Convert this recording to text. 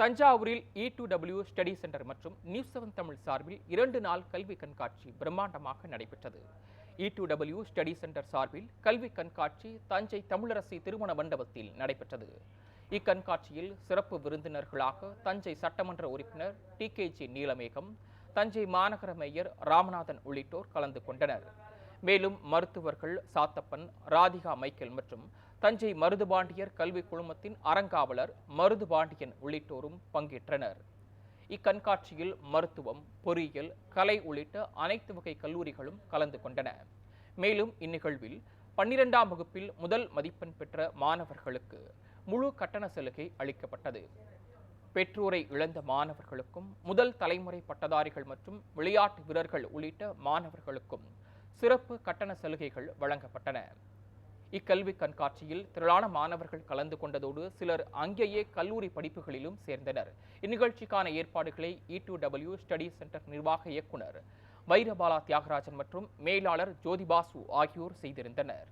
தஞ்சாவூரில் E two W study centre மற்றும் news seven Tamil சார்பில் இரண்டு நாள் கல்வி கண்காட்சி பிரம்மாண்டமாக நடைபெற்றது. E two W study centre சார்பில் கல்வி கண்காட்சி தஞ்சை தமிழரசி திருமண மண்டபத்தில் நடைபெற்றது. இக்கண்காட்சியில் சிறப்பு விருந்தினர்களாக தஞ்சை சட்டமன்ற உறுப்பினர் T K G Neelamegam Thanjai மாநகர மேயர் ராமநாதன் உள்ளிட்டோர் கலந்து கொண்டனர். மேலும் மருத்துவர்கள் சாத்தப்பன் ராதிகா மைக்கேல் மற்றும் தஞ்சை மருதுபாண்டியர் கல்வி குழுமத்தின் அறங்காவலர் மருதுபாண்டியன் உள்ளிட்டோரும் பங்கேற்றனர். இக்கண்காட்சியில் மருத்துவம் பொறியியல் கலை உள்ளிட்ட அனைத்து வகை கல்லூரிகளும் கலந்து கொண்டன. மேலும் இந்நிகழ்வில் பன்னிரெண்டாம் வகுப்பில் முதல் மதிப்பெண் பெற்ற மாணவர்களுக்கு முழு கட்டண சலுகை அளிக்கப்பட்டது. பெற்றோரை இழந்த மாணவர்களுக்கும் முதல் தலைமுறை பட்டதாரிகள் மற்றும் விளையாட்டு வீரர்கள் உள்ளிட்ட மாணவர்களுக்கும் சிறப்பு கட்டண சலுகைகள் வழங்கப்பட்டன. இக்கல்வி கண்காட்சியில் திரளான மாணவர்கள் கலந்து கொண்டதோடு சிலர் அங்கேயே கல்லூரி படிப்புகளிலும் சேர்ந்தனர். இந்நிகழ்ச்சிக்கான ஏற்பாடுகளை இடபிள்யூ ஸ்டடி சென்டர் நிர்வாக இயக்குனர் வைரபாலா தியாகராஜன் மற்றும் மேலாளர் ஜோதிபாசு ஆகியோர் செய்திருந்தனர்.